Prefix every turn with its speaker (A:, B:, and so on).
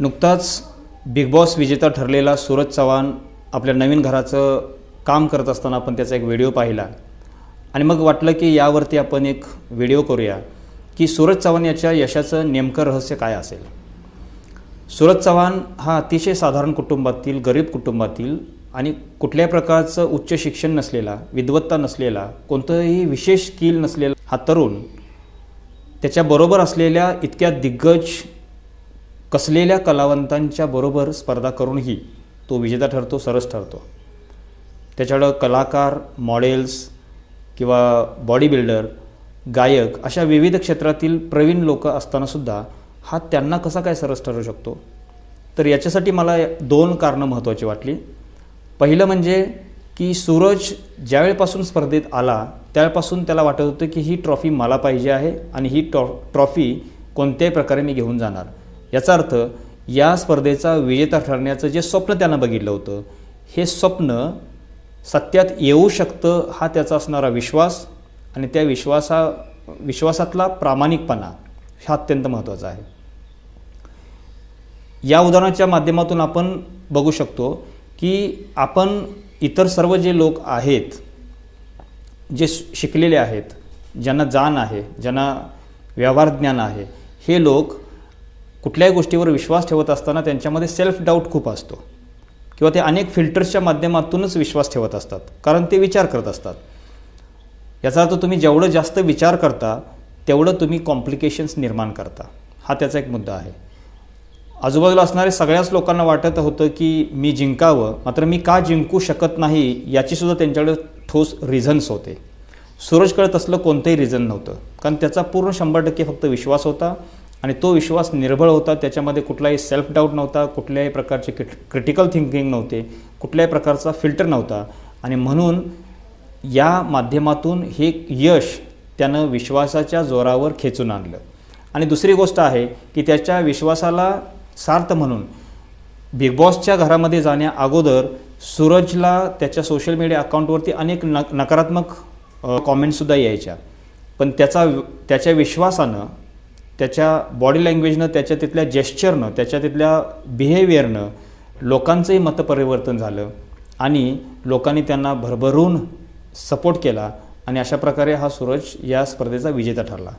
A: नुकताच big boss विजेता ठरलेला सूरज चव्हाण आपल्या नवीन घराचं काम करत असताना आपण त्याचा एक व्हिडिओ पाहिला. आणि मग वाटलं की यावरती आपण एक व्हिडिओ करूया की सूरज चव्हाण याच्या यशाचं नेमकं रहस्य काय असेल? सूरज चव्हाण हा अतिशय साधारण कुटुंबातील गरीब कुटुंबातील आणि कुठल्याही प्रकारचं उच्च शिक्षण नसलेला विद्वत्ता नसलेला कोणतंही विशेष स्किल नसलेला हा तरुण त्याच्याबरोबर असलेल्या इतक्या दिग्गज कसलेल्या कलावंतांच्या बरोबर स्पर्धा करूनही तो विजेता ठरतो सरस ठरतो. त्याच्याकडं कलाकार मॉडेल्स किंवा बॉडी बिल्डर गायक अशा विविध क्षेत्रातील प्रवीण लोक असतानासुद्धा हा त्यांना कसा काय सरस ठरू शकतो? तर याच्यासाठी मला दोन कारणं महत्त्वाची वाटली. पहिलं म्हणजे की सूरज ज्यावेळेपासून स्पर्धेत आला त्यावेळेपासून त्याला वाटत होतं की ही ट्रॉफी मला पाहिजे आहे आणि ही ट्रॉ ट्रॉफी कोणत्याही प्रकारे मी घेऊन जाणार. याचा अर्थ या स्पर्धेचा विजेता ठरण्याचं जे स्वप्न त्यानं बघितलं होतं हे स्वप्न सत्यात येऊ शकतं हा त्याचा असणारा विश्वास आणि त्या विश्वासा विश्वासातला प्रामाणिकपणा हा अत्यंत महत्त्वाचा आहे. या उदाहरणाच्या माध्यमातून आपण बघू शकतो की आपण इतर सर्व जे लोक आहेत जे शिकलेले आहेत ज्यांना जाण आहे ज्यांना व्यवहार ज्ञान आहे हे लोक कुठल्याही गोष्टीवर विश्वास ठेवत असताना त्यांच्यामध्ये सेल्फ डाऊट खूप असतो. किंवा ते अनेक फिल्टर्सच्या माध्यमातूनच विश्वास ठेवत असतात. कारण ते विचार करत असतात. याचा अर्थ तुम्ही जेवढं जास्त विचार करता तेवढं तुम्ही कॉम्प्लिकेशन्स निर्माण करता. हा त्याचा एक मुद्दा आहे. आजूबाजूला असणाऱ्या सगळ्याच लोकांना वाटत होतं की मी जिंकावं मात्र मी का जिंकू शकत नाही याचीसुद्धा त्यांच्याकडे ठोस रिझन्स होते. सूरजकडे तसलं कोणतंही रिझन नव्हतं. कारण त्याचा पूर्ण शंभर टक्के फक्त विश्वास होता. आणि तो विश्वास निर्भळ होता त्याच्यामध्ये कुठलाही सेल्फ डाऊट नव्हता कुठल्याही प्रकारचे क्रिट क्रिटिकल थिंकिंग नव्हते कुठल्याही प्रकारचा फिल्टर नव्हता. आणि म्हणून या माध्यमातून हे यश त्यानं विश्वासाच्या जोरावर खेचून आणलं. आणि दुसरी गोष्ट आहे की त्याच्या विश्वासाला सार्थ म्हणून बिग बॉसच्या घरामध्ये जाण्या अगोदर सूरजला त्याच्या सोशल मीडिया अकाउंटवरती अनेक न नकारात्मक कॉमेंटसुद्धा यायच्या. पण त्याचा त्याच्या विश्वासानं त्याच्या बॉडी लँग्वेजनं त्याच्या तिथल्या जेस्चरनं त्याच्या तिथल्या बिहेवियरनं लोकांचंही मतपरिवर्तन झालं आणि लोकांनी त्यांना भरभरून सपोर्ट केला आणि अशा प्रकारे हा सूरज या स्पर्धेचा विजेता ठरला.